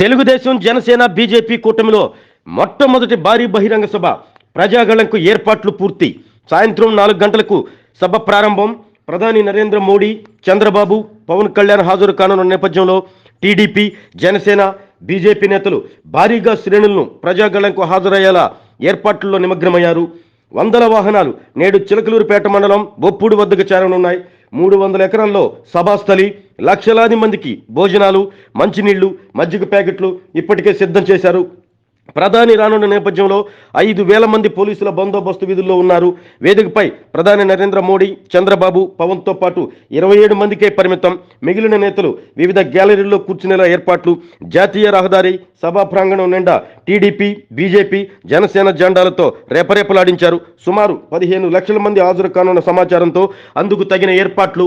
Telugu Desam Janasena BJP కూటమిలో మొట్టమొదటి భారీ బహిరంగ సభ ప్రజాగళంకు ఏర్పాట్లు పూర్తి. సాయంత్రం నాలుగు గంటలకు సభ ప్రారంభం. ప్రధాని నరేంద్ర మోడీ చంద్రబాబు పవన్ కళ్యాణ్ హాజరు కానున్న నేపథ్యంలో టీడీపీ జనసేన బీజేపీ నేతలు భారీగా శ్రేణులను ప్రజాగళంకు హాజరయ్యేలా ఏర్పాట్లలో నిమగ్నమయ్యారు. వందల వాహనాలు నేడు చిలకలూరుపేట మండలం బొప్పుడు వద్దకు చేరనున్నాయి. మూడు వందల ఎకరాల్లో సభాస్థలి లక్షలాది మందికి భోజనాలు మంచినీళ్ళు మజ్జిగ ప్యాకెట్లు ఇప్పటికే సిద్ధం చేశారు. ప్రధాని రానున్న నేపథ్యంలో ఐదు వేల మంది పోలీసుల బందోబస్తు విధుల్లో ఉన్నారు. వేదికపై ప్రధాని నరేంద్ర మోడీ చంద్రబాబు పవన్తో పాటు ఇరవై ఏడు మందికే పరిమితం. మిగిలిన నేతలు వివిధ గ్యాలరీల్లో కూర్చునేలా ఏర్పాట్లు. జాతీయ రహదారి సభా ప్రాంగణం నిండా టీడీపీ బీజేపీ జనసేన జెండాలతో రేపరేపలాడించారు. సుమారు పదిహేను లక్షల మంది హాజరు కానున్న సమాచారంతో అందుకు తగిన ఏర్పాట్లు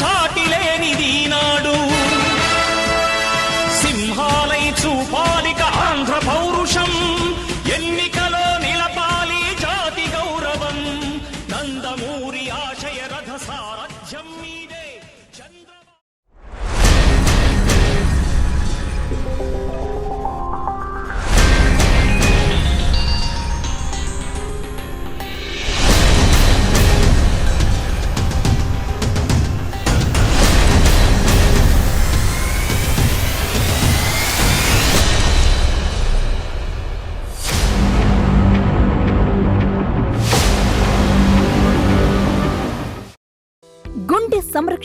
సాటి లేనిది నాడు సింహాలై చూపాలిక ఆంధ్ర పౌరుషం. ఎన్నికలో నిలపాలి జాతి గౌరవం. నందమూరి ఆశయ రథ సారథ్యం.